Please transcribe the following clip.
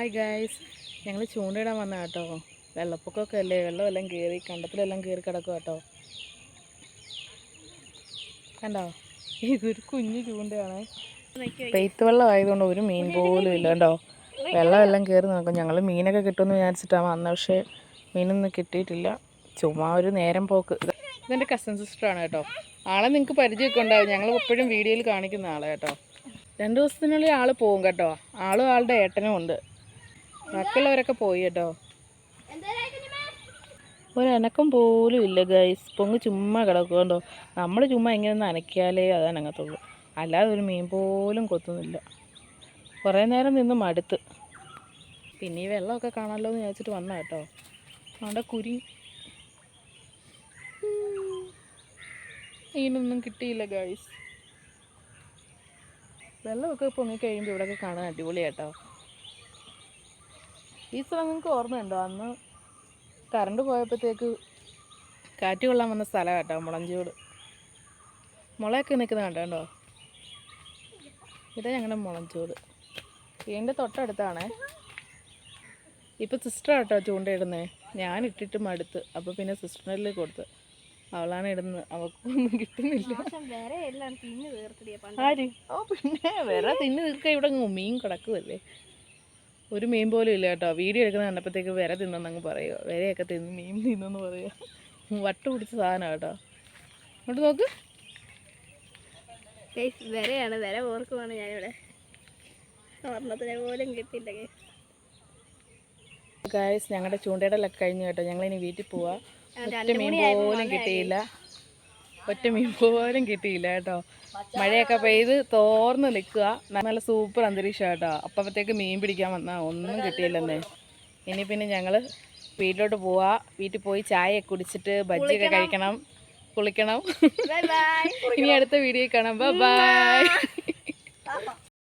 Hi guys ഞങ്ങൾ ചൂണ്ടയിടാൻ വന്ന കേട്ടോ. വെള്ളപ്പൊക്കമൊക്കെ അല്ലേ? വെള്ളം എല്ലാം കയറി കണ്ടത്തിലെല്ലാം കയറി കിടക്കും കേട്ടോ. കണ്ടോ? ഇതൊരു കുഞ്ഞു ചൂണ്ടയാണ്. പെയ്ത്ത് വെള്ളം ആയതുകൊണ്ട് ഒരു മീൻ പോലും ഇല്ല കേട്ടോ. വെള്ളമെല്ലാം കയറി നോക്കും ഞങ്ങൾ മീനൊക്കെ കിട്ടുമെന്ന് വിചാരിച്ചിട്ടാണ് വന്നത് പക്ഷേ മീനൊന്നും കിട്ടിയിട്ടില്ല. ചുമ്മാ ഒരു നേരം പോക്ക്. ഇത് ഇതെന്റെ കസിൻ സിസ്റ്ററാണ് കേട്ടോ. ആളെ നിങ്ങൾക്ക് പരിചയമൊക്കെ ഉണ്ടാവും. ഞങ്ങൾ എപ്പോഴും വീഡിയോയിൽ കാണിക്കുന്ന ആളെ കേട്ടോ. രണ്ട് ദിവസത്തിനുള്ളിൽ ആൾ പോകും കേട്ടോ. ആളും ആളുടെ ഏട്ടനും ഉണ്ട്. ബാക്കിയുള്ളവരൊക്കെ പോയി കേട്ടോ. ഒരനക്കം പോലും ഇല്ല ഗൈസ് പൊങ്ങ് ചുമ്മാ കിടക്കുന്നുണ്ടോ നമ്മൾ ചുമ്മാ ഇങ്ങനെ ഒന്ന് അനക്കിയാലേ അത് അനങ്ങത്തുള്ളൂ അല്ലാതെ ഒരു മീൻ പോലും കൊത്തുന്നില്ല. കുറേ നേരം നിന്ന് മടുത്ത്. പിന്നെ ഈ വെള്ളമൊക്കെ കാണാമല്ലോ എന്ന് വിചാരിച്ചിട്ട് വന്ന കേട്ടോ. അവിടെ കുരി. മീനൊന്നും കിട്ടിയില്ല ഗൈസ് വെള്ളമൊക്കെ പൊങ്ങിക്കഴിയുമ്പോൾ ഇവിടെയൊക്കെ കാണാൻ അടിപൊളിയാട്ടോ ഈ സ്ഥലം നിങ്ങൾക്ക് ഓർമ്മയുണ്ടോ? അന്ന് കറണ്ട് പോയപ്പോഴത്തേക്ക് കാറ്റ് കൊള്ളാൻ വന്ന സ്ഥലം കേട്ടോ മുളഞ്ചൂട്. മുളയൊക്കെ നിൽക്കുന്ന കണ്ടോ? ഇതാ ഞങ്ങളുടെ മുളഞ്ചൂട്. വീടിന്റെ തൊട്ടടുത്താണേ. ഇപ്പം സിസ്റ്റർ കേട്ടോ ചൂണ്ടയിടുന്നേ ഞാൻ ഇട്ടിട്ട് മടുത്ത്. അപ്പോൾ പിന്നെ സിസ്റ്ററിൽ കൊടുത്ത്. അവളാണ് ഇടുന്നത്. അവൾക്കൊന്നും കിട്ടുന്നില്ല. ആര്? ഓ പിന്നെ വേറെ തിന്ന് തീർക്കാൻ ഇവിടെ മീൻ കിടക്കുമല്ലേ ഒരു മീൻ പോലും ഇല്ല കേട്ടോ. വീഡിയോ എടുക്കുന്ന കണ്ടപ്പോഴത്തേക്ക് വിര തിന്നെന്നങ്ങ് പറയുക വിരയൊക്കെ തിന്ന് മീൻ തിന്നെന്ന് പറയുക വട്ട പിടിച്ച സാധനം കേട്ടോ. അങ്ങോട്ട് നോക്ക്. വിരയാണ് വര ഓർക്കുവാണ് ഞാനിവിടെ. ഒരെണ്ണത്തിന് പോലും കിട്ടിയില്ല. ഗായ്സ് ഞങ്ങളുടെ ചൂണ്ടയിടലൊക്കെ കഴിഞ്ഞു കേട്ടോ. ഞങ്ങളിനി വീട്ടിൽ പോവാ. ഒറ്റ മീൻ പോലും കിട്ടിയില്ല. ഒറ്റ മീൻ പോലും കിട്ടിയില്ല കേട്ടോ. മഴയൊക്കെ പെയ്ത് തോർന്ന് നിൽക്കുക. നല്ല സൂപ്പർ അന്തരീക്ഷം കേട്ടോ അപ്പോഴത്തേക്ക് മീൻ പിടിക്കാൻ വന്നാ ഒന്നും കിട്ടിയില്ലെന്നേ. ഇനി പിന്നെ ഞങ്ങൾ വീട്ടിലോട്ട് പോവാ. വീട്ടിൽ പോയി ചായ കുടിച്ചിട്ട് ബജ്ജിയൊക്കെ കഴിക്കണം. കുളിക്കണം. ഇനി അടുത്ത വീഡിയോ കാണാം. ബൈ.